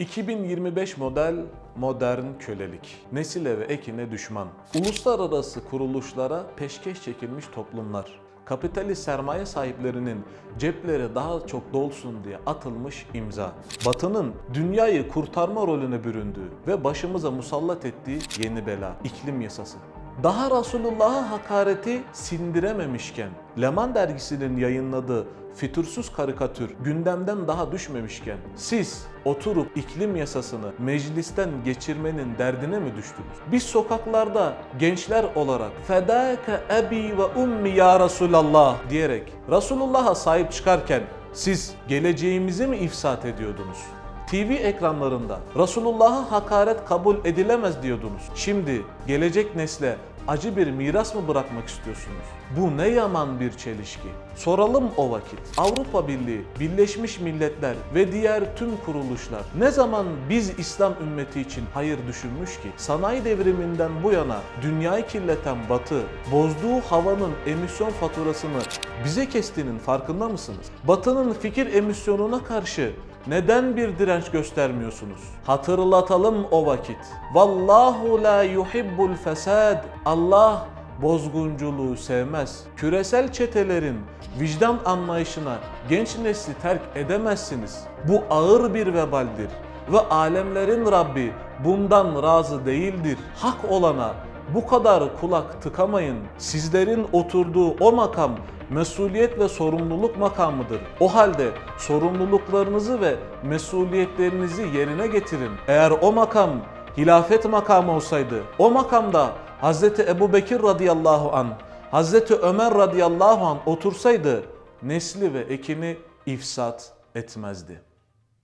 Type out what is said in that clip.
2025 model modern kölelik. Nesile ve ekine düşman. Uluslararası kuruluşlara peşkeş çekilmiş toplumlar. Kapitalist sermaye sahiplerinin cepleri daha çok dolsun diye atılmış imza. Batı'nın dünyayı kurtarma rolüne büründüğü ve başımıza musallat ettiği yeni bela, iklim yasası. Daha Resulullah'a hakareti sindirememişken, Leman dergisinin yayınladığı fütursuz karikatür gündemden daha düşmemişken siz oturup iklim yasasını meclisten geçirmenin derdine mi düştünüz? Biz sokaklarda gençler olarak fedâke ebi ve ummi ya Resulallah diyerek Resulullah'a sahip çıkarken siz geleceğimizi mi ifsat ediyordunuz? TV ekranlarında Resulullah'a hakaret kabul edilemez diyordunuz. Şimdi gelecek nesle acı bir miras mı bırakmak istiyorsunuz? Bu ne yaman bir çelişki. Soralım o vakit. Avrupa Birliği, Birleşmiş Milletler ve diğer tüm kuruluşlar ne zaman biz İslam ümmeti için hayır düşünmüş ki? Sanayi devriminden bu yana dünyayı kirleten Batı, bozduğu havanın emisyon faturasını bize kestiğinin farkında mısınız? Batı'nın fikir emisyonuna karşı neden bir direnç göstermiyorsunuz? Hatırlatalım o vakit. Vallahu la yuhibbul fesad. Allah bozgunculuğu sevmez. Küresel çetelerin vicdan anlayışına genç nesli terk edemezsiniz. Bu ağır bir vebaldir ve alemlerin Rabbi bundan razı değildir. Hak olana bu kadar kulak tıkamayın. Sizlerin oturduğu o makam mesuliyet ve sorumluluk makamıdır. O halde sorumluluklarınızı ve mesuliyetlerinizi yerine getirin. Eğer o makam hilafet makamı olsaydı, o makamda Hz. Ebu Bekir radıyallahu an, Hz. Ömer radıyallahu an otursaydı nesli ve ekini ifsat etmezdi.